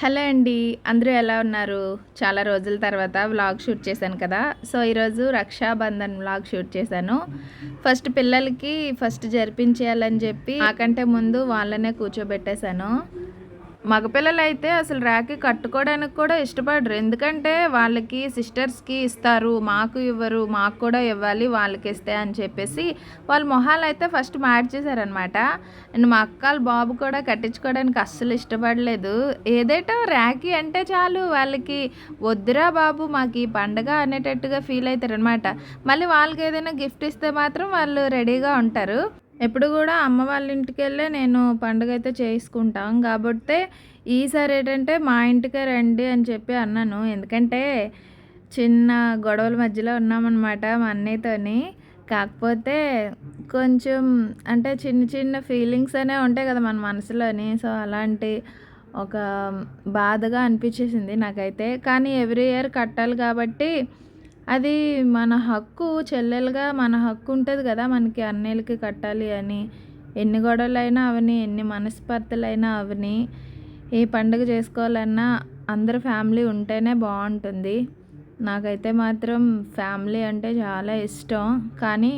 Hello అండి. అందరూ ఎలా ఉన్నారు? చాలా రోజుల తర్వాత వ్లాగ్ షూట్ చేశాను కదా. సో ఈరోజు రక్షాబంధన్ వ్లాగ్ షూట్ చేశాను. ఫస్ట్ పిల్లలకి ఫస్ట్ జరిపించేయాలని చెప్పి నాకంటే ముందు వాళ్ళనే కూర్చోబెట్టేశాను. మగపిల్లలు అయితే అసలు రాఖీ కట్టుకోవడానికి కూడా ఇష్టపడరు. ఎందుకంటే వాళ్ళకి సిస్టర్స్కి ఇస్తారు మాకు ఇవ్వరు మాకు కూడా ఇవ్వాలి వాళ్ళకి ఇస్తే అని చెప్పేసి వాళ్ళ మొహాలు అయితే ఫస్ట్ మార్చేశారనమాట అండ్ మా అక్కలు బాబు కూడా కట్టించుకోవడానికి అస్సలు ఇష్టపడలేదు. ఏదైతే రాఖీ అంటే చాలు వాళ్ళకి వద్దురా బాబు మాకు ఈ పండగ అనేటట్టుగా ఫీల్ అవుతారనమాట మళ్ళీ వాళ్ళకి ఏదైనా గిఫ్ట్ ఇస్తే మాత్రం వాళ్ళు రెడీగా ఉంటారు. ఎప్పుడు కూడా అమ్మ వాళ్ళ ఇంటికి వెళ్ళే నేను పండుగ అయితే చేసుకుంటాం. కాబట్టి ఈసారి ఏంటంటే మా ఇంటికే రండి అని చెప్పి అన్నాను. ఎందుకంటే చిన్న గొడవల మధ్యలో ఉన్నామన్నమాట మా అన్నయ్యతోని. కాకపోతే కొంచెం అంటే చిన్న చిన్న ఫీలింగ్స్ అనే ఉంటాయి కదా మన మనసులోని. సో అలాంటి ఒక బాధగా అనిపించేసింది నాకైతే. కానీ ఎవ్రీ ఇయర్ కట్టాలి కాబట్టి అది మన హక్కు చెల్లెలుగా మన హక్కు ఉంటుంది కదా మనకి అన్నయ్యలకి కట్టాలి అని. ఎన్ని గొడవలైనా అవని ఎన్ని మనస్పర్ధలైనా అవని ఏ పండుగ చేసుకోవాలన్నా అందరు ఫ్యామిలీ ఉంటేనే బాగుంటుంది. నాకైతే మాత్రం ఫ్యామిలీ అంటే చాలా ఇష్టం. కానీ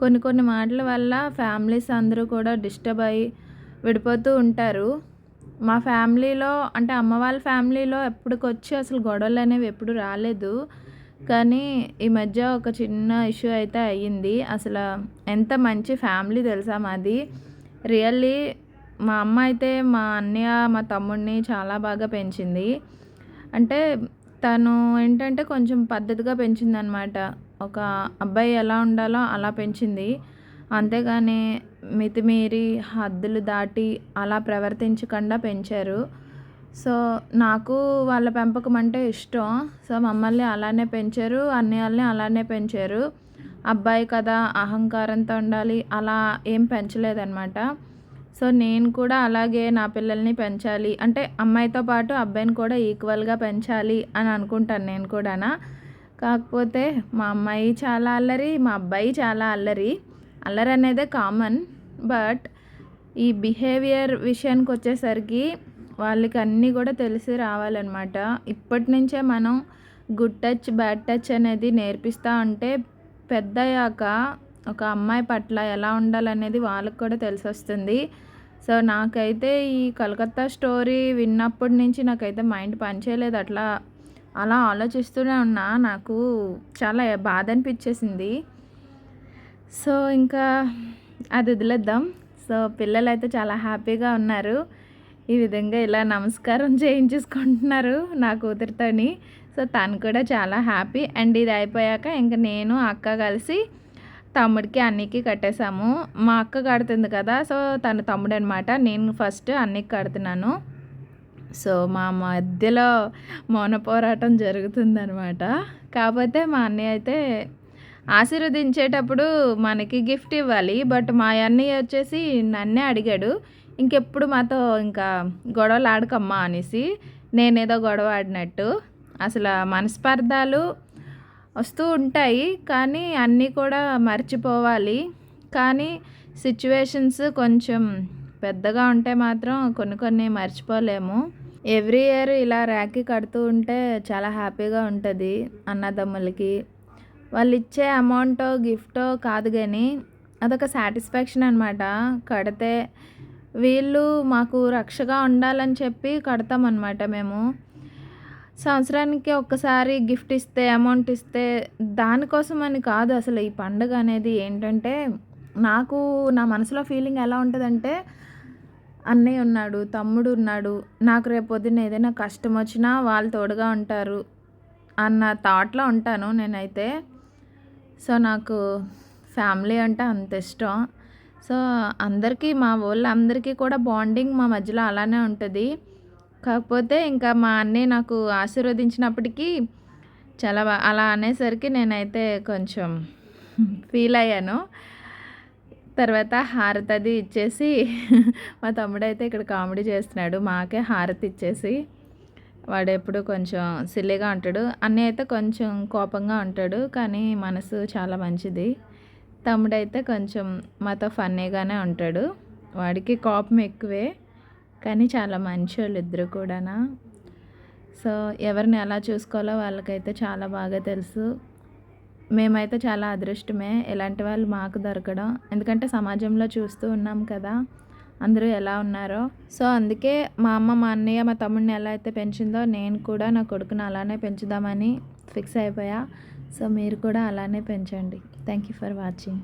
కొన్ని కొన్ని మాటల వల్ల ఫ్యామిలీస్ అందరూ కూడా డిస్టర్బ్ అయ్యి విడిపోతూ ఉంటారు. మా ఫ్యామిలీలో అంటే అమ్మ వాళ్ళ ఫ్యామిలీలో ఎప్పటికొచ్చి అసలు గొడవలు అనేవి ఎప్పుడు రాలేదు. కానీ ఈ మధ్య ఒక చిన్న ఇష్యూ అయితే అయ్యింది. అసలు ఎంత మంచి ఫ్యామిలీ తెలుసా మాది? రియల్లీ మా అమ్మ అయితే మా అన్నయ్య మా తమ్ముడిని చాలా బాగా పెంచింది. అంటే తను ఏంటంటే కొంచెం పద్ధతిగా పెంచింది అనమాట ఒక అబ్బాయి ఎలా ఉండాలో అలా పెంచింది. అంతేగాని మితిమీరి హద్దులు దాటి అలా ప్రవర్తించకుండా పెంచారు. సో నాకు వాళ్ళ పెంపకం అంటే ఇష్టం. సో మమ్మల్ని అలానే పెంచారు అన్నయ్యల్ని అలానే పెంచారు. అబ్బాయి కదా అహంకారంతో ఉండాలి అలా ఏం పెంచలేదన్నమాట. సో నేను కూడా అలాగే నా పిల్లల్ని పెంచాలి. అంటే అమ్మాయితో పాటు అబ్బాయిని కూడా ఈక్వల్గా పెంచాలి అని అనుకుంటాను నేను కూడానా. కాకపోతే మా అమ్మాయి చాలా అల్లరి మా అబ్బాయి చాలా అల్లరి. అల్లరి అనేదే కామన్ బట్ ఈ బిహేవియర్ విషయానికి వచ్చేసరికి వాళ్ళకి అన్నీ కూడా తెలిసి రావాలన్నమాట. ఇప్పటి నుంచే మనం గుడ్ టచ్ బ్యాడ్ టచ్ అనేది నేర్పిస్తూ ఉంటే పెద్దయ్యాక ఒక అమ్మాయి పట్ల ఎలా ఉండాలనేది వాళ్ళకి కూడా తెలిసి వస్తుంది సో నాకైతే ఈ కలకత్తా స్టోరీ విన్నప్పటి నుంచి నాకైతే మైండ్ పనిచేయలేదు. అట్లా అలా ఆలోచిస్తూనే ఉన్నా. నాకు చాలా బాధ అనిపించేసింది. సో ఇంకా అది వదిలేద్దాం. సో పిల్లలు అయితే చాలా హ్యాపీగా ఉన్నారు. ఈ విధంగా ఇలా నమస్కారం చేయించేసుకుంటున్నారు నా కూతురితోని. సో తను కూడా చాలా హ్యాపీ. అండ్ ఇది అయిపోయాక ఇంక నేను అక్క కలిసి తమ్ముడికి అన్నికి కట్టేశాము. మా అక్క కడుతుంది కదా సో తన తమ్ముడు అనమాట నేను ఫస్ట్ అన్నికి కడుతున్నాను. సో మా మధ్యలో మౌన పోరాటం జరుగుతుందనమాట. కాకపోతే మా అన్నయ్య అయితే ఆశీర్వదించేటప్పుడు మనకి గిఫ్ట్ ఇవ్వాలి. బట్ మా అన్నయ్య వచ్చేసి నన్నే అడిగాడు. ఇంకెప్పుడు మాతో ఇంకా గొడవలు ఆడకమ్మా అనేసి నేనేదో గొడవ ఆడినట్టు అసలు మనస్పర్ధాలు వస్తూ ఉంటాయి కానీ అన్నీ కూడా మర్చిపోవాలి. కానీ సిచ్యువేషన్స్ కొంచెం పెద్దగా ఉంటే మాత్రం కొన్ని కొన్ని మర్చిపోలేము. ఎవ్రీ ఇయర్ ఇలా ర్యాకీ కడుతూ ఉంటే చాలా హ్యాపీగా ఉంటుంది అన్నదమ్ములకి. వాళ్ళు ఇచ్చే అమౌంటో గిఫ్టో కాదు కానీ అదొక సాటిస్ఫాక్షన్ అనమాట కడితే వీళ్ళు మాకు రక్షగా ఉండాలని చెప్పి కడతామన్నమాట మేము. సంవత్సరానికి ఒక్కసారి గిఫ్ట్ ఇస్తే అమౌంట్ ఇస్తే దానికోసం అని కాదు అసలు ఈ పండుగ అనేది. ఏంటంటే నాకు నా మనసులో ఫీలింగ్ ఎలా ఉంటుందంటే అన్నయ్య ఉన్నాడు తమ్ముడు ఉన్నాడు నాకు రేపు పొద్దున్న ఏదైనా కష్టం వచ్చినా వాళ్ళు తోడుగా ఉంటారు అన్న థాట్లో ఉంటాను నేనైతే. సో నాకు ఫ్యామిలీ అంటే అంత ఇష్టం. సో అందరికీ మా వాళ్ళందరికీ కూడా బాండింగ్ మా మధ్యలో అలానే ఉంటుంది. కాకపోతే ఇంకా మా అన్నయ్య నాకు ఆశీర్వదించినప్పటికీ చాలా అలా అనేసరికి నేనైతే కొంచెం ఫీల్ అయ్యాను. తర్వాత హారతి అది ఇచ్చేసి మా తమ్ముడైతే ఇక్కడ కామెడీ చేస్తున్నాడు. మాకే హారతి ఇచ్చేసి వాడు ఎప్పుడు కొంచెం సిల్లీగా ఉంటాడు. అన్నీ అయితే కొంచెం కోపంగా ఉంటాడు కానీ మనసు చాలా మంచిది. తమ్ముడైతే కొంచెం మాతో ఫన్నీగానే ఉంటాడు. వాడికి కోపం ఎక్కువే కానీ చాలా మంచి వాళ్ళు ఇద్దరు కూడానా. సో ఎవరిని ఎలా చూసుకోవాలో వాళ్ళకైతే చాలా బాగా తెలుసు. మేమైతే చాలా అదృష్టమే. ఇలాంటి వాళ్ళు మాకు దొరకడం. ఎందుకంటే సమాజంలో చూస్తూ ఉన్నాం కదా అందరూ ఎలా ఉన్నారో. సో అందుకే మా అమ్మ మా అన్నయ్య మా తమ్ముడిని ఎలా అయితే పెంచిందో నేను కూడా నా కొడుకుని అలానే పెంచుదామని ఫిక్స్ అయిపోయా. సో మీరు కూడా అలానే పెంచండి. Thank you for watching